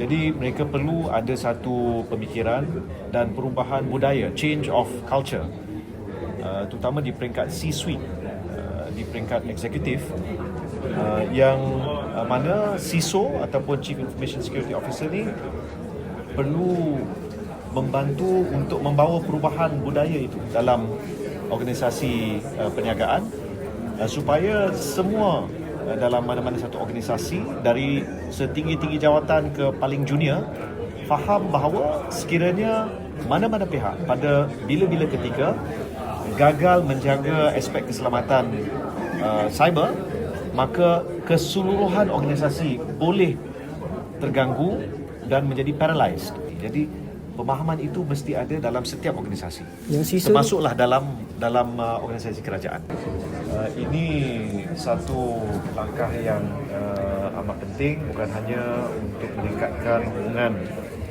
Jadi mereka perlu ada satu pemikiran dan perubahan budaya, change of culture. Uh, terutama di peringkat C-suite, uh, di peringkat eksekutif uh, yang uh, mana CISO ataupun Chief Information Security Officer ni perlu membantu untuk membawa perubahan budaya itu dalam organisasi uh, perniagaan uh, supaya semua dalam mana-mana satu organisasi dari setinggi-tinggi jawatan ke paling junior faham bahawa sekiranya mana-mana pihak pada bila-bila ketika gagal menjaga aspek keselamatan uh, cyber maka keseluruhan organisasi boleh terganggu dan menjadi paralyzed. Jadi pemahaman itu mesti ada dalam setiap organisasi. Yang CISO Termasuklah dalam dalam uh, organisasi kerajaan. Uh, ini satu langkah yang uh, amat penting bukan hanya untuk meningkatkan hubungan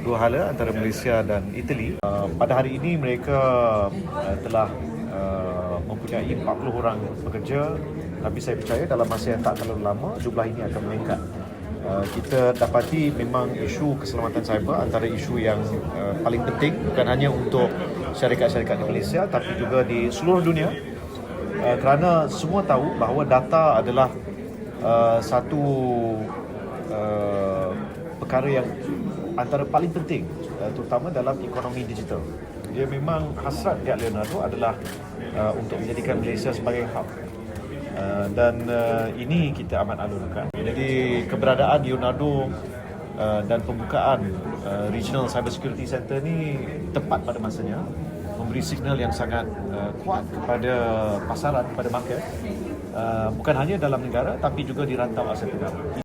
dua hala antara Malaysia dan Itali. Uh, pada hari ini mereka uh, telah uh, mempunyai 40 orang pekerja tapi saya percaya dalam masa yang tak terlalu lama jumlah ini akan meningkat. Uh, kita dapati memang isu keselamatan cyber antara isu yang uh, paling penting bukan hanya untuk syarikat-syarikat di Malaysia tapi juga di seluruh dunia uh, kerana semua tahu bahawa data adalah uh, satu uh, perkara yang antara paling penting uh, terutama dalam ekonomi digital. Dia memang hasrat pihak Leonardo adalah uh, untuk menjadikan Malaysia sebagai hub Uh, dan uh, ini kita amat alunkan. Jadi keberadaan Leonardo uh, dan pembukaan uh, Regional Cyber Security Center ni tepat pada masanya memberi signal yang sangat uh, kuat kepada pasaran kepada market uh, bukan hanya dalam negara tapi juga di rantau Asia Tenggara.